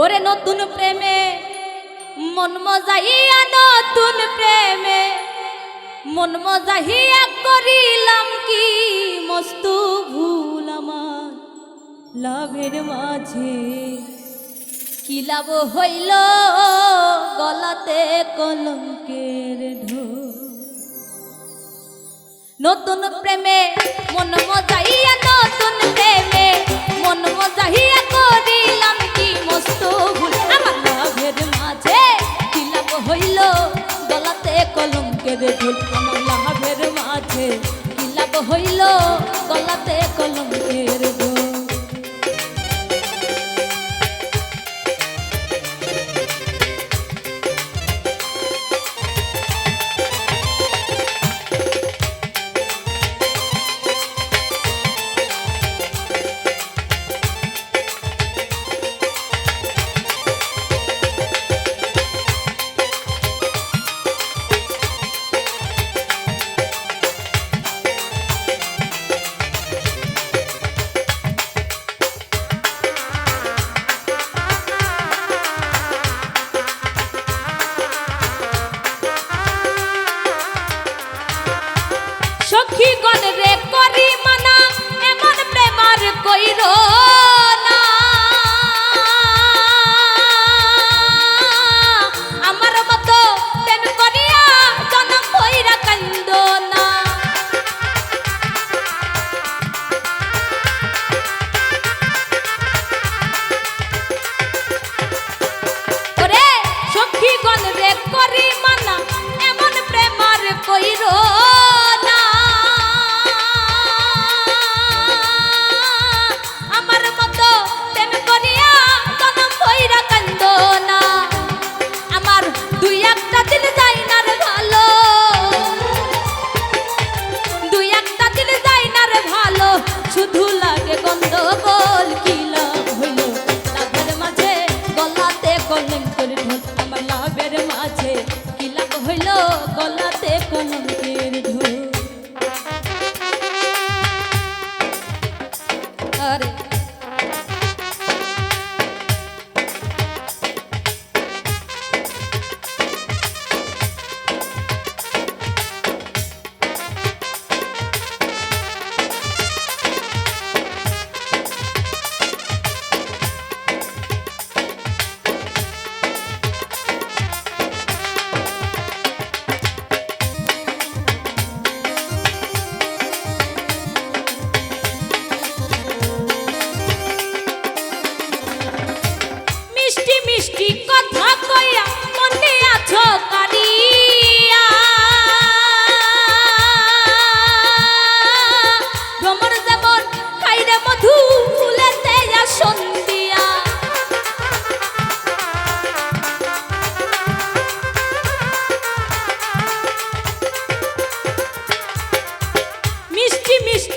ওরে নতুন প্রেমে মন মজাইয়া নতুন প্রেমে মন মজাহিয়া করিলাম কি মস্তু ভুল আমার লাভের মাঝে। কি লাভ হইল গলাতে কলঙ্কের ঢোল? নতুন প্রেমে মন মজাইয়া নতুন প্রেমে মন মজাইয়া কলঙ্কের ঢোল আমার লাভের মাঝে কি লাভ হইল? গলাতে কলঙ্কের কইর দুই একটা দিন যাই না দুই একটা দিন যাই রে ভালো। শুধু গন্ডগোল কি লাভ মাঝে গলাতে কলঙ্কের ঢোল, আমার লাভের মাঝে কি লাভ হইল? গলাতে ঢোল। আরে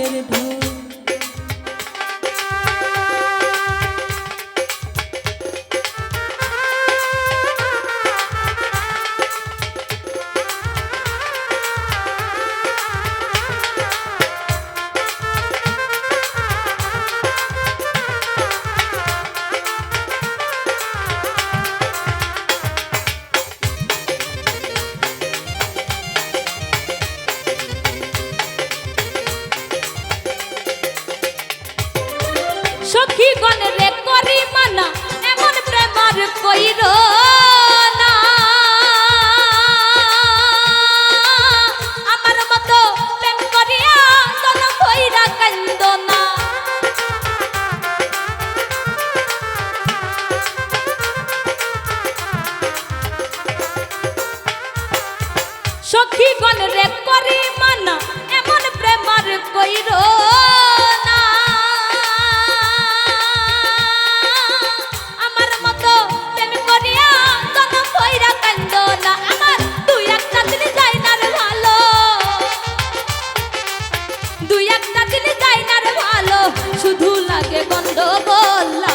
কলঙ্কের ঢোল সখী গণ রে করি মানা, এমন প্রেমার কইর না। আমার মতো প্রেম করিয়া তন কইরা সখী গণ রে করি মানা, এমন প্রেমার কইর লাগে গন্ডগোল